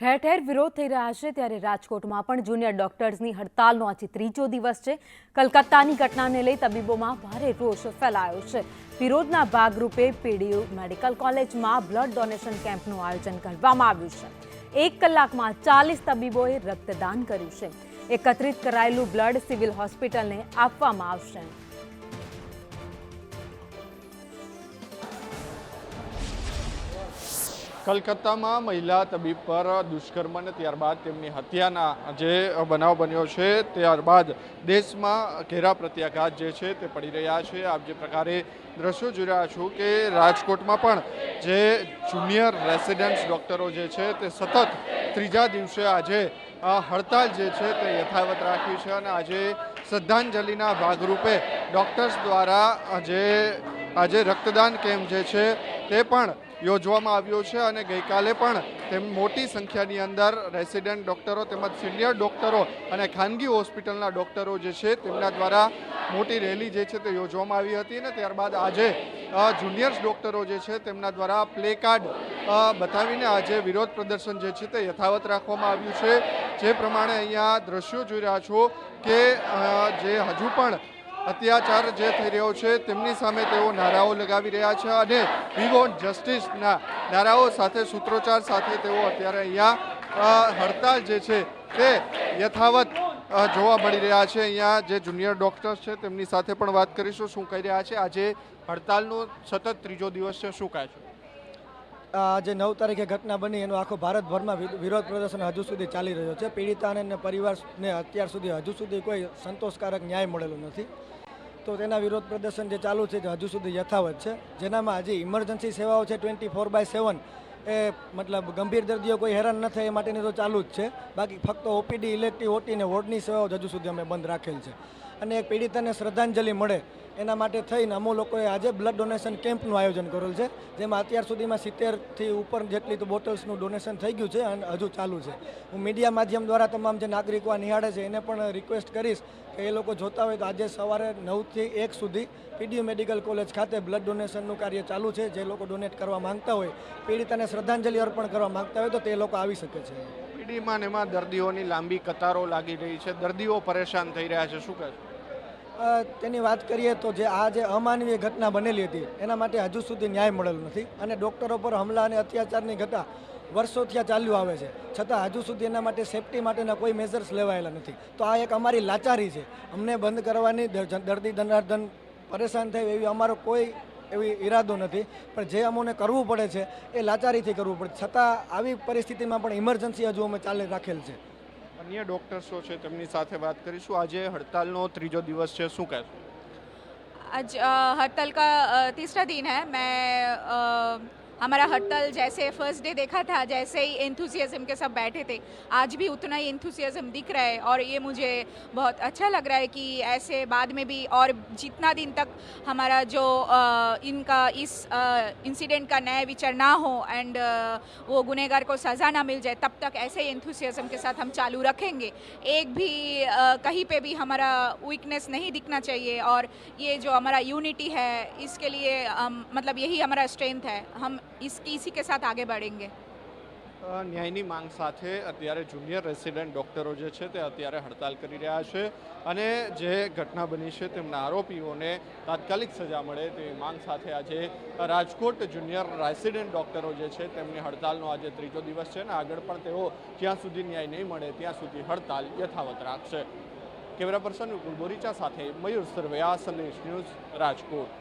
ઠેર ઠેર વિરોધ થઈ રહ્યા છે ત્યારે રાજકોટમાં પણ જુનિયર ડોક્ટર્સની હડતાલનો આજે ત્રીજો દિવસ છે. કલકત્તાની ઘટનાને લઈ તબીબોમાં ભારે રોષ ફેલાયો છે. વિરોધના ભાગરૂપે પીડીયુ મેડિકલ કોલેજમાં બ્લડ ડોનેશન કેમ્પનું આયોજન કરવામાં આવ્યું છે. એક કલાકમાં ચાલીસ તબીબોએ રક્તદાન કર્યું છે. એકત્રિત કરાયેલું બ્લડ સિવિલ હોસ્પિટલને આપવામાં આવશે. કલકત્તામાં મહિલા તબીબ પર દુષ્કર્મ અને ત્યારબાદ તેમની હત્યાના જે બનાવ બન્યો છે, ત્યારબાદ દેશમાં ઘેરા પ્રત્યાઘાત જે છે તે પડી રહ્યા છે. આપ જે પ્રકારે દ્રશ્યો જોઈ રહ્યા છો કે રાજકોટમાં પણ જે જુનિયર રેસિડેન્ટ્સ ડૉક્ટરો જે છે તે સતત ત્રીજા દિવસે આજે હડતાલ જે છે તે યથાવત રાખી છે અને આજે શ્રદ્ધાંજલિના ભાગરૂપે ડૉક્ટર્સ દ્વારા આજે આજે રક્તદાન કેમ્પ જે છે તે પણ યોજવામાં આવ્યો છે અને ગઈકાલે પણ તેમ મોટી સંખ્યાની અંદર રેસિડેન્ટ ડૉક્ટરો તેમજ સિનિયર ડૉક્ટરો અને ખાનગી હોસ્પિટલના ડૉક્ટરો જે છે તેમના દ્વારા મોટી રેલી જે છે તે યોજવામાં આવી હતી અને ત્યારબાદ આજે જુનિયર્સ ડૉક્ટરો જે છે તેમના દ્વારા પ્લે કાર્ડ બતાવીને આજે વિરોધ પ્રદર્શન જે છે તે યથાવત રાખવામાં આવ્યું છે. જે પ્રમાણે અહીંયા દ્રશ્યો જોઈ રહ્યા છો કે જે હજુ પણ અત્યાચાર જે થઈ રહ્યો છે, તેમની સામે તેઓ નારાઓ લગાવી રહ્યા છે અને વી વોન્ટ જસ્ટિસના નારાઓ સાથે સૂત્રોચ્ચાર સાથે તેઓ અત્યારે અહીંયા હડતાલ જે છે તે યથાવત જોવા મળી રહ્યા છે. અહીંયા જે જુનિયર ડૉક્ટર્સ છે તેમની સાથે પણ વાત કરીશું, શું કહી રહ્યા છે? આજે હડતાલનો સતત ત્રીજો દિવસ છે, શું કહે છે? આજે નવ તારીખે ઘટના બની, એનો આખો ભારતભરમાં વિરોધ પ્રદર્શન હજુ સુધી ચાલી રહ્યો છે. પીડિતાને પરિવારને અત્યાર સુધી હજુ સુધી કોઈ સંતોષકારક ન્યાય મળેલો નથી. તો તેના વિરોધ પ્રદર્શન જે ચાલુ છે હજુ સુધી યથાવત છે. જેનામાં હજી ઇમરજન્સી સેવાઓ છે ટ્વેન્ટી ફોર બાય સેવન. એ મતલબ ગંભીર દર્દીઓ કોઈ હેરાન ન થાય એ માટેની તો ચાલુ જ છે. બાકી ફક્ત ઓપીડી, ઇલેક્ટિવ, ઓટી અને વોર્ડની સેવાઓ હજુ સુધી અમે બંધ રાખેલ છે. અને એક પીડિતાને શ્રદ્ધાંજલિ મળે એના માટે થઈને અમુ લોકોએ આજે બ્લડ ડોનેશન કેમ્પનું આયોજન કરેલું છે, જેમાં અત્યાર સુધીમાં સિત્તેરથી ઉપર જેટલી તો બોટલ્સનું ડોનેશન થઈ ગયું છે અને હજુ ચાલુ છે. હું મીડિયા માધ્યમ દ્વારા તમામ જે નાગરિકો આ નિહાળે છે, એને પણ રિક્વેસ્ટ કરીશ કે એ લોકો જોતા હોય તો આજે સવારે નવથી એક સુધી પીડીયુ મેડિકલ કોલેજ ખાતે બ્લડ ડોનેશનનું કાર્ય ચાલુ છે. જે લોકો ડોનેટ કરવા માંગતા હોય પીડિતાને શ્રદ્ધાંજલિ અર્પણ કરવા માંગતા હોય તો તે લોકો આવી શકે છે. પીડીમાં એમાં દર્દીઓની લાંબી કતારો લાગી રહી છે. દર્દીઓ પરેશાન થઈ રહ્યા છે. શું કહે તેની વાત કરીએ તો જે આ જે અમાનવીય ઘટના બનેલી હતી, એના માટે હજુ સુધી ન્યાય મળેલો નથી અને ડૉક્ટરો પર હમલા અને અત્યાચારની ઘટના વર્ષોથી આ ચાલ્યું આવે છે. છતાં હજુ સુધી એના માટે સેફટી માટેના કોઈ મેઝર્સ લેવાયેલા નથી. તો આ એક અમારી લાચારી છે. અમને બંધ કરવાની દર્દી ધનાર્ધન પરેશાન થાય એવી અમારો કોઈ એવી ઈરાદો નથી. પણ જે અમોને કરવું પડે છે, એ લાચારીથી કરવું પડે. છતાં આવી પરિસ્થિતિમાં પણ ઇમરજન્સી હજુ અમે ચાલે રાખેલ છે. અન્ય ડોક્ટર્સો છે તેમની સાથે વાત કરીશું આજે હડતાલનો ત્રીજો દિવસ છે શું કહે છે आज अ, हड़ताल का अ, तीसरा दिन है मैं अ, हमारा हड़ताल जैसे फ़र्स्ट डे देखा था जैसे ही एंथुसियाज्म के सब बैठे थे आज भी उतना ही एंथुसियाज्म दिख रहा है और ये मुझे बहुत अच्छा लग रहा है कि ऐसे बाद में भी और जितना दिन तक हमारा जो अ, इनका इस इंसिडेंट का न्याय विचार ना हो एंड वो गुनहगार को सज़ा ना मिल जाए तब तक ऐसे ही एंथुसियाज्म के साथ हम चालू रखेंगे। एक भी अ, कहीं पे भी हमारा वीकनेस नहीं दिखना चाहिए और ये जो हमारा यूनिटी है इसके लिए हम मतलब यही हमारा स्ट्रेंथ है। हम इसकी इसी के साथ आगे बढ़ेंगे અ, ન્યાયની માંગ સાથે અત્યારે જુનિયર રેસિડેન્ટ ડૉક્ટરો જે છે તે અત્યારે હડતાલ કરી રહ્યા છે અને જે ઘટના બની છે તેમના આરોપીઓને તાત્કાલિક સજા મળે તેવી માંગ સાથે આજે રાજકોટ જુનિયર રેસિડેન્ટ ડૉક્ટરો જે છે તેમની હડતાલનો આજે ત્રીજો દિવસ છે ને આગળ પણ તેઓ જ્યાં સુધી ન્યાય નહીં મળે ત્યાં સુધી હડતાલ યથાવત રાખશે કેમેરા પર્સન વિપુલ બોરીચા સાથે મયુર સરવૈયા સંદેશ ન્યૂઝ રાજકોટ